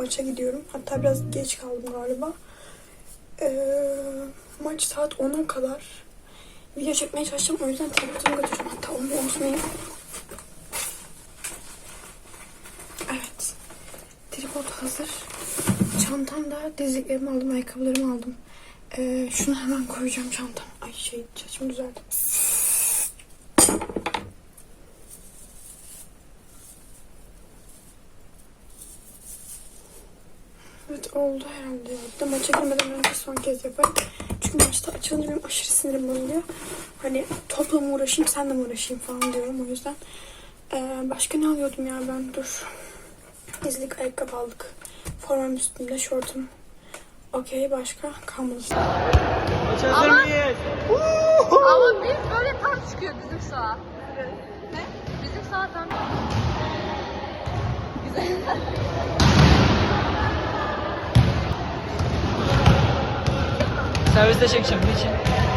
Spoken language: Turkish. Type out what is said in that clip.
Maça gidiyorum. Hatta biraz geç kaldım galiba. Ee, maç saat 10'a kadar. Video çekmeye çalışacağım. O yüzden telefonumu götüreceğim. Hatta onu unutmayayım. Evet. Tripod hazır. Çantamda dizliklerimi aldım, ayakkabılarımı aldım. Ee, şunu hemen koyacağım çantam. Ay şey saçımı düzelttim. Evet oldu herhalde. Hatta maça girmeden önce son kez yaparım. Çünkü maçta açılınca benim aşırı sinirim bozuluyor. Hani topla mı uğraşayım senle mi uğraşayım falan diyorum o yüzden. Ee, başka ne alıyordum ya ben dur. İzlik ayakkabı aldık. Formam üstünde şortum. Okey başka kalmadı. Ama, ama biz böyle tam çıkıyor bizim sağa. Ne? Bizim sağa tam. Serviste सविस्तर शिक्षक